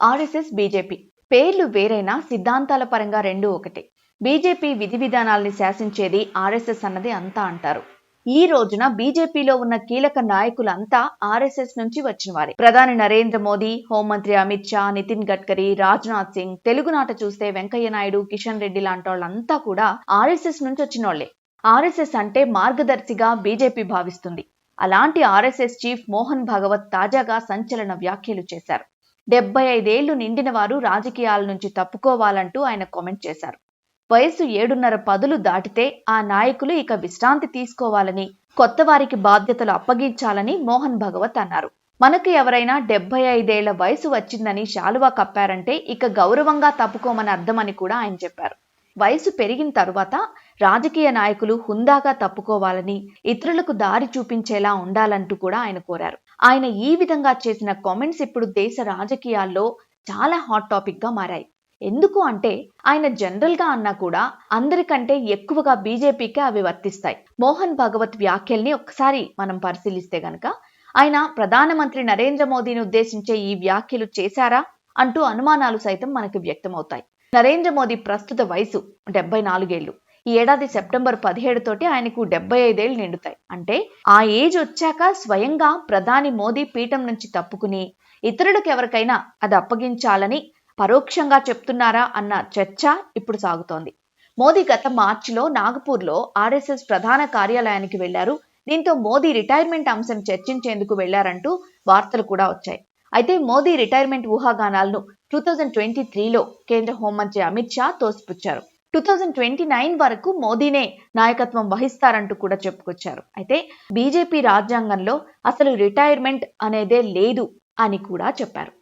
RSS BJP. పేర్లు వేరైనా సిద్ధాంతాల పరంగా రెండు ఒకటే. బీజేపీ విధి విధానాల్ని శాసించేది ఆర్ఎస్ఎస్ అన్నది అంతా అంటారు. ఈ రోజున బీజేపీలో ఉన్న కీలక నాయకులంతా ఆర్ఎస్ఎస్ నుంచి వచ్చిన వారే. ప్రధాని నరేంద్ర మోదీ హోంమంత్రి అమిత్ షా నితిన్ గడ్కరీ రాజ్నాథ్ సింగ్ తెలుగునాట చూస్తే వెంకయ్య నాయుడు కిషన్ రెడ్డి లాంటి వాళ్ళంతా కూడా ఆర్ఎస్ఎస్ నుంచి వచ్చినోళ్ళే ఆర్ఎస్ఎస్ అంటే మార్గదర్శిగా బీజేపీ భావిస్తుంది. అలాంటి ఆర్ఎస్ఎస్ చీఫ్ మోహన్ భగవత్ తాజాగా సంచలన వ్యాఖ్యలు చేశారు. డెబ్బై ఐదేళ్ళు నిండిన వారు రాజకీయాల నుంచి తప్పుకోవాలంటూ ఆయన కామెంట్ చేశారు. వయసు ఏడున్నర పదులు దాటితే ఆ నాయకులు ఇక విశ్రాంతి తీసుకోవాలని కొత్త వారికి బాధ్యతలు అప్పగించాలని మోహన్ భగవత్ అన్నారు. మనకు ఎవరైనా డెబ్బై ఐదేళ్ళ వయసు వచ్చిందని శాలువా కప్పారంటే ఇక గౌరవంగా తప్పుకోమని అర్థమని కూడా ఆయన చెప్పారు. వయసు పెరిగిన తరువాత రాజకీయ నాయకులు హుందాగా తప్పుకోవాలని ఇతరులకు దారి చూపించేలా ఉండాలంటూ కూడా ఆయన కోరారు. ఆయన ఈ విధంగా చేసిన కామెంట్స్ ఇప్పుడు దేశ రాజకీయాల్లో చాలా హాట్ టాపిక్గా మారాయి. ఎందుకు అంటే ఆయన జనరల్గా అన్నా కూడా అందరికంటే ఎక్కువగా బీజేపీకే అవి వర్తిస్తాయి. మోహన్ భగవత్ వ్యాఖ్యల్ని ఒకసారి మనం పరిశీలిస్తే గనక ఆయన ప్రధానమంత్రి నరేంద్ర మోదీని ఉద్దేశించే ఈ వ్యాఖ్యలు చేశారా అంటూ అనుమానాలు సైతం మనకు వ్యక్తమవుతాయి. నరేంద్ర మోదీ ప్రస్తుత వయసు డెబ్బై నాలుగేళ్ళు ఈ ఏడాది సెప్టెంబర్ పదిహేడు తోటి ఆయనకు డెబ్బై ఐదేళ్ళు నిండుతాయి. అంటే ఆ ఏజ్ వచ్చాక స్వయంగా ప్రధాని మోదీ పీఠం నుంచి తప్పుకుని ఇతరులకు ఎవరికైనా అది అప్పగించాలని పరోక్షంగా చెప్తున్నారా అన్న చర్చ ఇప్పుడు సాగుతోంది. మోదీ గత మార్చిలో నాగపూర్లో ఆర్ఎస్ఎస్ ప్రధాన కార్యాలయానికి వెళ్ళారు. దీంతో మోదీ రిటైర్మెంట్ అంశం చర్చించేందుకు వెళ్ళారంటూ వార్తలు కూడా వచ్చాయి. అయితే మోదీ రిటైర్మెంట్ ఊహాగానాలను టూ థౌజండ్ ట్వంటీ త్రీలో కేంద్ర హోంమంత్రి అమిత్ షా తోసిపుచ్చారు. టూ థౌజండ్ ట్వంటీ నైన్ వరకు మోదీనే నాయకత్వం వహిస్తారంటూ కూడా చెప్పుకొచ్చారు. అయితే బీజేపీ రాజ్యాంగంలో అసలు రిటైర్మెంట్ అనేదే లేదు అని కూడా చెప్పారు.